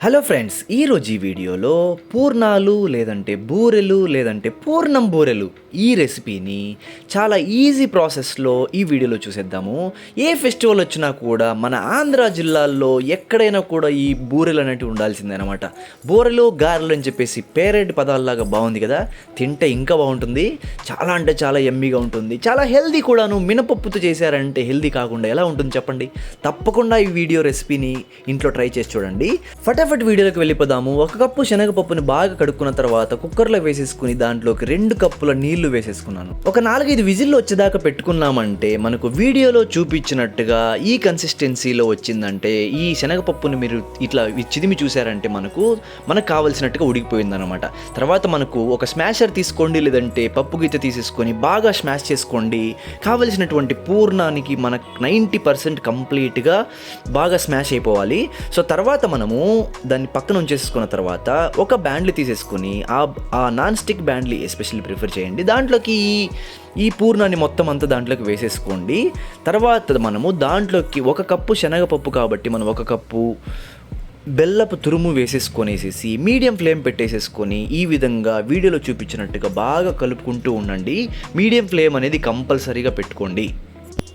Hello friends ఈరోజు ఈ వీడియోలో పూర్ణాలు లేదంటే బూరెలు లేదంటే పూర్ణం బూరెలు ఈ రెసిపీని చాలా ఈజీ ప్రాసెస్లో ఈ వీడియోలో చూసేద్దాము. ఏ ఫెస్టివల్ వచ్చినా కూడా మన ఆంధ్ర జిల్లాల్లో ఎక్కడైనా కూడా ఈ బూరెలు అనేటివి ఉండాల్సిందే అనమాట బూరెలు గారెలు అని చెప్పేసి పేరెంట్ పదాల్లాగా బాగుంది కదా. తింటే ఇంకా బాగుంటుంది. చాలా అంటే చాలా ఎమ్మీగా ఉంటుంది. చాలా హెల్దీ కూడాను మినపప్పుతో చేశారంటే హెల్దీ కాకుండా ఎలా ఉంటుంది చెప్పండి? తప్పకుండా ఈ వీడియో రెసిపీని ఇంట్లో ట్రై చేసి చూడండి. ఫటాఫట్ వీడియోలోకి వెళ్ళిపోదాము. ఒక కప్పు శనగపప్పుని బాగా కడుక్కున్న తర్వాత కుక్కర్లో వేసేసుకుని దాంట్లోకి రెండు కప్పుల నీళ్ళు విజిల్లు వేసేసుకున్నాను. ఒక నాలుగైదు విజిల్లు వచ్చేదాకా పెట్టుకున్నామంటే మనకు వీడియోలో చూపించినట్టుగా ఈ కన్సిస్టెన్సీలో వచ్చిందంటే ఈ శనగపప్పుని మీరు ఇట్లా చిదిమి చూసారంటే మనకు మనకు కావలసినట్టుగా ఉడికిపోయిందనమాట తర్వాత మనకు ఒక స్మాషర్ తీసుకోండి లేదంటే పప్పు గీత తీసేసుకొని బాగా స్మాష్ చేసుకోండి. కావలసినటువంటి పూర్ణానికి మనకు నైంటీ పర్సెంట్ కంప్లీట్గా బాగా స్మాష్ అయిపోవాలి. సో తర్వాత మనము దాన్ని పక్కన ఉంచేసుకున్న తర్వాత ఒక బ్యాండ్లు తీసేసుకొని ఆ ఆ నాన్ స్టిక్ బ్యాండ్లు ఎస్పెషల్లీ ప్రిఫర్ చేయండి. దాంట్లోకి ఈ ఈ పూర్ణాన్ని మొత్తం అంతా దాంట్లోకి వేసేసుకోండి. తర్వాత మనము దాంట్లోకి ఒక కప్పు శనగపప్పు కాబట్టి మనం ఒక కప్పు బెల్లపు తురుము వేసేసుకొనేసేసి మీడియం ఫ్లేమ్ పెట్టేసేసుకొని ఈ విధంగా వీడియోలో చూపించినట్టుగా బాగా కలుపుకుంటూ ఉండండి. మీడియం ఫ్లేమ్ అనేది కంపల్సరీగా పెట్టుకోండి.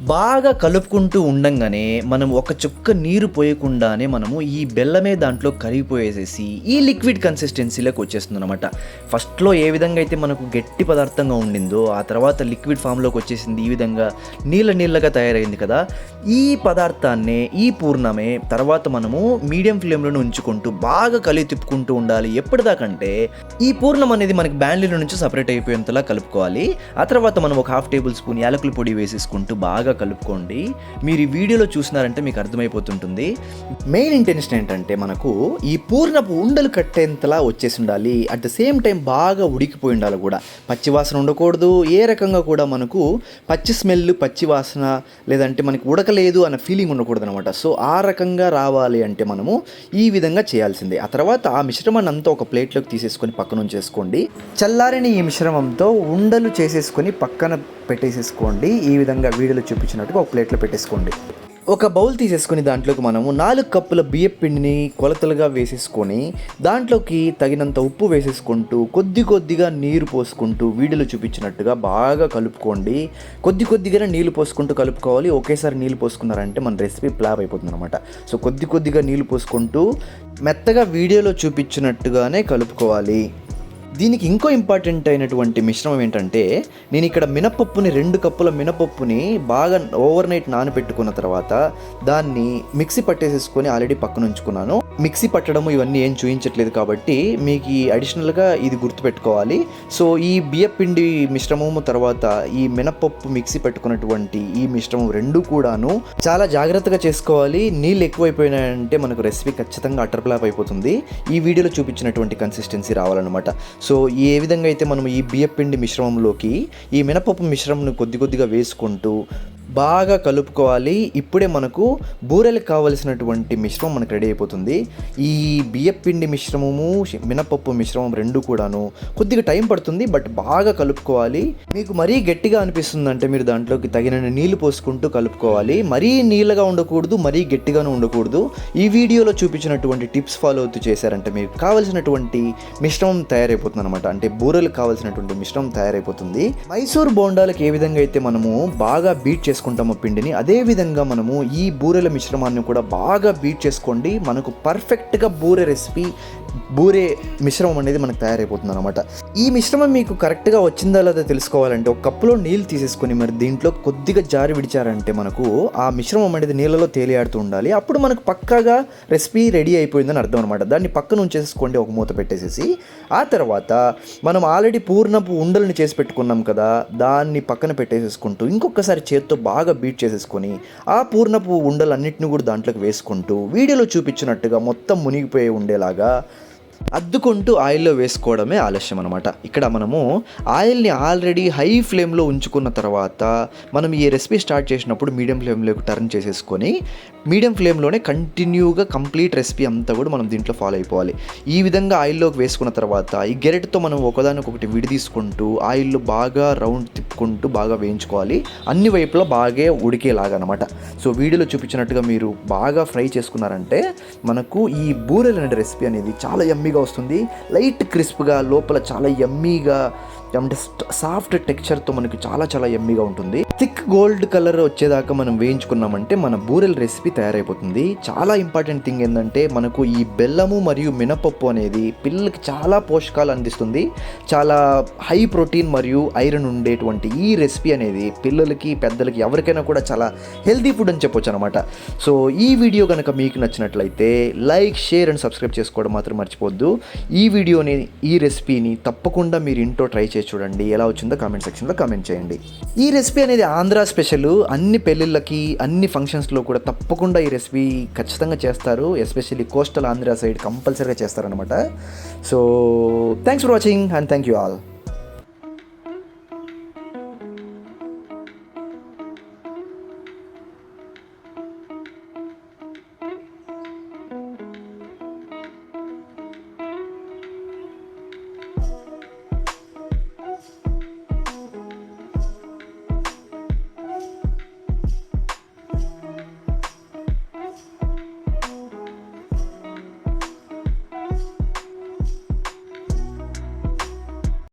బాగా కలుపుకుంటూ ఉండంగానే మనం ఒక చుక్క నీరు పోయకుండానే మనము ఈ బెల్లమే దాంట్లో కరిగిపోయేసేసి ఈ లిక్విడ్ కన్సిస్టెన్సీలోకి వచ్చేస్తుంది అనమాట ఫస్ట్లో ఏ విధంగా అయితే మనకు గట్టి పదార్థంగా ఉండిందో ఆ తర్వాత లిక్విడ్ ఫామ్లోకి వచ్చేసింది ఈ విధంగా నీళ్ళ నీళ్ళగా తయారైంది కదా ఈ పదార్థాన్నే ఈ పూర్ణమే తర్వాత మనము మీడియం ఫ్లేమ్లోనే ఉంచుకుంటూ బాగా కలిగి తిప్పుకుంటూ ఉండాలి. ఎప్పటిదాకంటే ఈ పూర్ణం అనేది మనకి బ్యాండ్లీల నుంచి సపరేట్ అయిపోయేంతలా కలుపుకోవాలి. ఆ తర్వాత మనం ఒక హాఫ్ టేబుల్ స్పూన్ యాలకుల పొడి వేసేసుకుంటూ బాగా కలుపుకోండి. మీరు ఈ వీడియోలో చూసినారంటే మీకు అర్థమైపోతుంటుంది. మెయిన్ ఇంటెన్షన్ ఏంటంటే మనకు ఈ పూర్ణపు ఉండలు కట్టేంతలా వచ్చేసి ఉండాలి. అట్ ద సేమ్ టైం బాగా ఉడికిపోయి ఉండాలి కూడా. పచ్చివాసన ఉండకూడదు. ఏ రకంగా కూడా మనకు పచ్చి స్మెల్ పచ్చి వాసన లేదంటే మనకి ఉడకలేదు అన్న ఫీలింగ్ ఉండకూడదు అనమాట సో ఆ రకంగా రావాలి అంటే మనము ఈ విధంగా చేయాల్సిందే. ఆ తర్వాత ఆ మిశ్రమాన్ని అంతా ఒక ప్లేట్లోకి తీసేసుకొని పక్కన ఉంచేసుకోండి చల్లారిన ఈ మిశ్రమంతో ఉండలు చేసేసుకొని పక్కన పెట్టేసేసుకోండి. ఈ విధంగా వీడియోలో చూపించినట్టుగా ఒక ప్లేట్లో పెట్టేసుకోండి. ఒక బౌల్ తీసేసుకుని దాంట్లోకి మనము నాలుగు కప్పుల బియ్యం పిండిని కొలతలుగా వేసేసుకొని దాంట్లోకి తగినంత ఉప్పు వేసేసుకుంటూ కొద్ది కొద్దిగా నీరు పోసుకుంటూ వీడియోలో చూపించినట్టుగా బాగా కలుపుకోండి. కొద్ది కొద్దిగానే నీళ్ళు పోసుకుంటూ కలుపుకోవాలి. ఒకేసారి నీళ్ళు పోసుకున్నారంటే మన రెసిపీ ప్లాప్ అయిపోతుంది అనమాట సో కొద్ది కొద్దిగా నీళ్ళు పోసుకుంటూ మెత్తగా వీడియోలో చూపించినట్టుగానే కలుపుకోవాలి. దీనికి ఇంకో ఇంపార్టెంట్ అయినటువంటి మిశ్రమం ఏంటంటే నేను ఇక్కడ మినపప్పుని రెండు కప్పుల మినపప్పుని బాగా ఓవర్ నైట్ నానబెట్టుకున్న తర్వాత దాన్ని మిక్సీ పట్టేసేసుకొని ఆల్రెడీ పక్కన ఉంచుకున్నాను. మిక్సీ పట్టడము ఇవన్నీ ఏం చూపించట్లేదు కాబట్టి మీకు ఈ అడిషనల్గా ఇది గుర్తుపెట్టుకోవాలి. సో ఈ బియ్యపిండి మిశ్రమము తర్వాత ఈ మినపప్పు మిక్సీ పెట్టుకున్నటువంటి ఈ మిశ్రమం రెండు కూడాను చాలా జాగ్రత్తగా చేసుకోవాలి. నీళ్ళు ఎక్కువైపోయినాయంటే మనకు రెసిపీ ఖచ్చితంగా అటర్ప్లాప్ అయిపోతుంది. ఈ వీడియోలో చూపించినటువంటి కన్సిస్టెన్సీ రావాలన్నమాట. సో ఏ విధంగా అయితే మనం ఈ బియ్యపిండి మిశ్రమంలోకి ఈ మినపప్పు మిశ్రమంను కొద్ది కొద్దిగా వేసుకుంటూ బాగా కలుపుకోవాలి. ఇప్పుడే మనకు బూరెలకు కావలసినటువంటి మిశ్రమం మనకు రెడీ అయిపోతుంది. ఈ బియ్యపిండి మిశ్రమము మినపప్పు మిశ్రమం రెండు కూడాను కొద్దిగా టైం పడుతుంది బట్ బాగా కలుపుకోవాలి. మీకు మరీ గట్టిగా అనిపిస్తుంది అంటే మీరు దాంట్లోకి తగినన్ని నీళ్ళు పోసుకుంటూ కలుపుకోవాలి. మరీ నీళ్ళగా ఉండకూడదు మరీ గట్టిగాను ఉండకూడదు. ఈ వీడియోలో చూపించినటువంటి టిప్స్ ఫాలో అవుతూ చేశారంటే మీకు కావలసినటువంటి మిశ్రమం తయారైపోతుంది అనమాట అంటే బూరెలకు కావలసినటువంటి మిశ్రమం తయారైపోతుంది. మైసూర్ బోండాలకు ఏ విధంగా అయితే మనము బాగా బీట్ చేసుకుంటాం చేసుకుంటామో పిండిని అదే విధంగా మనము ఈ బూరెల మిశ్రమాన్ని కూడా బాగా బీట్ చేసుకోండి. మనకు పర్ఫెక్ట్గా బూరె రెసిపీ బూరే మిశ్రమం అనేది మనకు తయారైపోతుంది అనమాట ఈ మిశ్రమం మీకు కరెక్ట్గా వచ్చిందా లేదా తెలుసుకోవాలంటే ఒక కప్పులో నీళ్ళు తీసేసుకొని మరి దీంట్లో కొద్దిగా జారి విడిచారంటే మనకు ఆ మిశ్రమం అనేది నీళ్ళలో తేలియాడుతూ ఉండాలి. అప్పుడు మనకు పక్కాగా రెసిపీ రెడీ అయిపోయిందని అర్థం అనమాట దాన్ని పక్కన ఉంచేసుకోండి ఒక మూత పెట్టేసేసి. ఆ తర్వాత మనం ఆల్రెడీ పూర్ణపు ఉండలను చేసి పెట్టుకున్నాం కదా దాన్ని పక్కన పెట్టేసేసుకుంటూ ఇంకొకసారి చేత్తో బాగా బాగా బీట్ చేసేసుకొని ఆ పూర్ణపు ఉండలన్నింటిని కూడా దాంట్లోకి వేసుకుంటూ వీడియోలో చూపించినట్టుగా మొత్తం మునిగిపోయి ఉండేలాగా అద్దుకుంటూ ఆయిల్లో వేసుకోవడమే ఆలస్యం అనమాట ఇక్కడ మనము ఆయిల్ని ఆల్రెడీ హై ఫ్లేమ్లో ఉంచుకున్న తర్వాత మనం ఈ రెసిపీ స్టార్ట్ చేసినప్పుడు మీడియం ఫ్లేమ్లోకి టర్న్ చేసేసుకొని మీడియం ఫ్లేమ్లోనే కంటిన్యూగా కంప్లీట్ రెసిపీ అంతా కూడా మనం దీంట్లో ఫాలో అయిపోవాలి. ఈ విధంగా ఆయిల్లోకి వేసుకున్న తర్వాత ఈ గెరెట్తో మనం ఒకదానికొకటి విడిదీసుకుంటూ ఆయిల్లో బాగా రౌండ్ తిప్పుకుంటూ బాగా వేయించుకోవాలి. అన్ని వైపులా బాగా ఉడికేలాగా అనమాట సో వీడియోలో చూపించినట్టుగా మీరు బాగా ఫ్రై చేసుకున్నారంటే మనకు ఈ బూరెలు అనే రెసిపీ అనేది చాలా యమ్మీగా వస్తుంది. లైట్ క్రిస్ప్గా లోపల చాలా యమ్మీగా అంటే సాఫ్ట్ టెక్స్చర్తో మనకి చాలా చాలా ఎమ్మీగా ఉంటుంది. థిక్ గోల్డ్ కలర్ వచ్చేదాకా మనం వేయించుకున్నామంటే మన బూరెల రెసిపీ తయారైపోతుంది. చాలా ఇంపార్టెంట్ థింగ్ ఏంటంటే మనకు ఈ బెల్లము మరియు మినపప్పు అనేది పిల్లలకి చాలా పోషకాలు అందిస్తుంది. చాలా హై ప్రోటీన్ మరియు ఐరన్ ఉండేటువంటి ఈ రెసిపీ అనేది పిల్లలకి పెద్దలకి ఎవరికైనా కూడా చాలా హెల్తీ ఫుడ్ అని చెప్పొచ్చు అనమాట సో ఈ వీడియో కనుక మీకు నచ్చినట్లయితే లైక్ షేర్ అండ్ సబ్స్క్రైబ్ చేసుకోవడం మాత్రం మర్చిపోద్దు ఈ వీడియోని ఈ రెసిపీని తప్పకుండా మీరు ఇంట్లో ట్రై చేసి చూడండి. ఎలా వచ్చిందో కామెంట్ సెక్షన్లో కామెంట్ చేయండి. ఈ రెసిపీ అనేది ఆంధ్ర స్పెషల్ అన్ని పెళ్ళిళ్ళకి అన్ని ఫంక్షన్స్లో కూడా తప్పకుండా ఈ రెసిపీ ఖచ్చితంగా చేస్తారు. ఎస్పెషల్లీ కోస్టల్ ఆంధ్ర సైడ్ కంపల్సరీగా చేస్తారనమాట so thanks for watching and thank you all